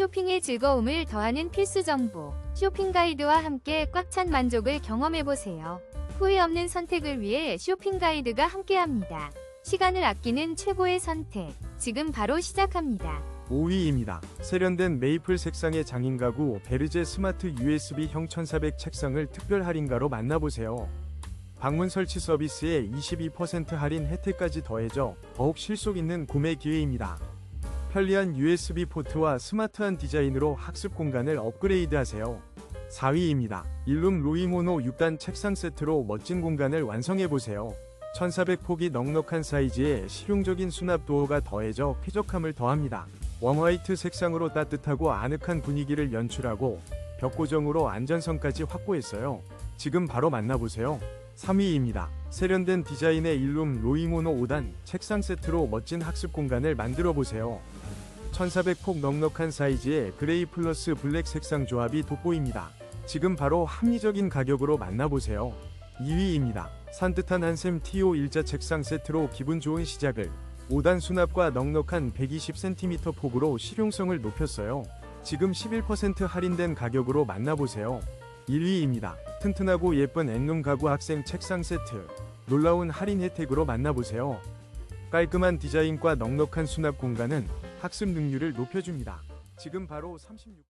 쇼핑의 즐거움을 더하는 필수 정보. 쇼핑 가이드와 함께 꽉 찬 만족을 경험해보세요. 후회 없는 선택을 위해 쇼핑 가이드가 함께합니다. 시간을 아끼는 최고의 선택. 지금 바로 시작합니다. 5위입니다. 세련된 메이플 색상의 장인 가구 베르제 스마트 USB형 1400 책상을 특별 할인가로 만나보세요. 방문 설치 서비스에 22% 할인 혜택까지 더해져 더욱 실속 있는 구매 기회입니다. 편리한 USB 포트와 스마트한 디자인으로 학습 공간을 업그레이드하세요. 4위입니다. 일룸 로이모노 6단 책상 세트로 멋진 공간을 완성해보세요. 1400폭이 넉넉한 사이즈에 실용적인 수납 도어가 더해져 쾌적함을 더합니다. 웜화이트 색상으로 따뜻하고 아늑한 분위기를 연출하고 벽 고정으로 안전성까지 확보했어요. 지금 바로 만나보세요. 3위입니다. 세련된 디자인의 일룸 로이모노 5단 책상 세트로 멋진 학습 공간을 만들어 보세요. 1400폭 넉넉한 사이즈의 그레이 플러스 블랙 색상 조합이 돋보입니다. 지금 바로 합리적인 가격으로 만나보세요. 2위입니다. 산뜻한 한샘 TO 일자 책상 세트로 기분 좋은 시작을 5단 수납과 넉넉한 120cm 폭으로 실용성을 높였어요. 지금 11% 할인된 가격으로 만나보세요. 1위입니다. 튼튼하고 예쁜 앵룸 가구 학생 책상 세트. 놀라운 할인 혜택으로 만나보세요. 깔끔한 디자인과 넉넉한 수납 공간은 학습 능률을 높여줍니다. 지금 바로 36